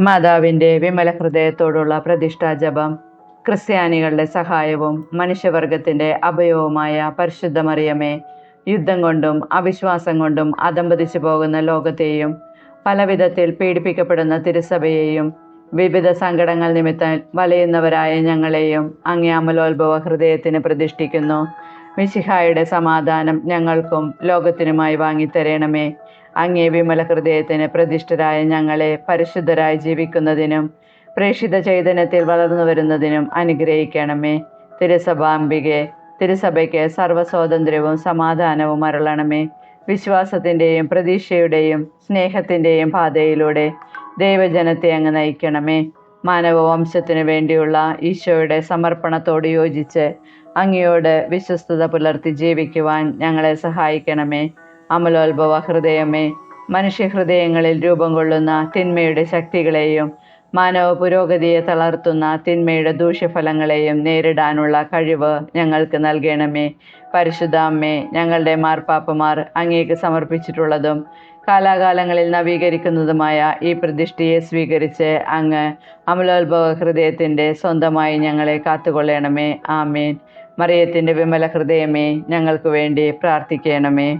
മാതാവിന്റെ വിമല ഹൃദയത്തോടുള്ള പ്രതിഷ്ഠാ ജപം ക്രിസ്ത്യാനികളുടെ സഹായവും മനുഷ്യവർഗത്തിന്റെ അഭയവുമായ പരിശുദ്ധമറിയമേ യുദ്ധം കൊണ്ടും അവിശ്വാസം കൊണ്ടും അതമ്പതിച്ചു പോകുന്ന ലോകത്തെയും പലവിധത്തിൽ പീഡിപ്പിക്കപ്പെടുന്ന തിരുസഭയെയും വിവിധ സങ്കടങ്ങൾ നിമിത്തം വലയുന്നവരായ ഞങ്ങളെയും അങ്ങേ അമലോത്ഭവ ഹൃദയത്തിന് പ്രതിഷ്ഠിക്കുന്നു. മിശിഹായുടെ സമാധാനം ഞങ്ങൾക്കും ലോകത്തിനുമായി വാങ്ങിത്തരണമേ. അങ്ങേ വിമല ഹൃദയത്തിന് പ്രതിഷ്ഠരായ ഞങ്ങളെ പരിശുദ്ധരായി ജീവിക്കുന്നതിനും പ്രേക്ഷിത ചൈതന്യത്തിൽ വളർന്നു വരുന്നതിനും അനുഗ്രഹിക്കണമേ. തിരുസഭാംബികെ തിരുസഭയ്ക്ക് സർവസ്വാതന്ത്ര്യവും സമാധാനവും അരുളണമേ. വിശ്വാസത്തിന്റെയും പ്രതീക്ഷയുടെയും സ്നേഹത്തിന്റെയും പാതയിലൂടെ ദൈവജനത്തെ അങ്ങ് നയിക്കണമേ. മാനവവംശത്തിനു വേണ്ടിയുള്ള ഈശോയുടെ സമർപ്പണത്തോട് യോജിച്ച് അങ്ങയോട് വിശ്വസ്തത പുലർത്തി ജീവിക്കുവാൻ ഞങ്ങളെ സഹായിക്കണമേ. അമലോത്ഭവ ഹൃദയമേ മനുഷ്യഹൃദയങ്ങളിൽ രൂപം കൊള്ളുന്ന തിന്മയുടെ ശക്തികളെയും മാനവ പുരോഗതിയെ തളർത്തുന്ന തിന്മയുടെ ദൂഷ്യഫലങ്ങളെയും നേരിടാനുള്ള കഴിവ് ഞങ്ങൾക്ക് നൽകണമേ. പരിശുദ്ധ അമ്മേ ഞങ്ങളുടെ മാർപ്പാപ്പമാർ അങ്ങേക്ക് സമർപ്പിച്ചിട്ടുള്ളതും കാലാകാലങ്ങളിൽ നവീകരിക്കുന്നതുമായ ഈ പ്രതിഷ്ഠയെ സ്വീകരിച്ച് അങ്ങ് അമലോത്ഭവ ഹൃദയത്തിന്റെ സ്വന്തമായി ഞങ്ങളെ കാത്തുകൊള്ളണമേ. ആമേൻ. മറിയത്തിന്റെ വിമല ഹൃദയമേ ഞങ്ങൾക്ക് വേണ്ടി പ്രാർത്ഥിക്കണമേ.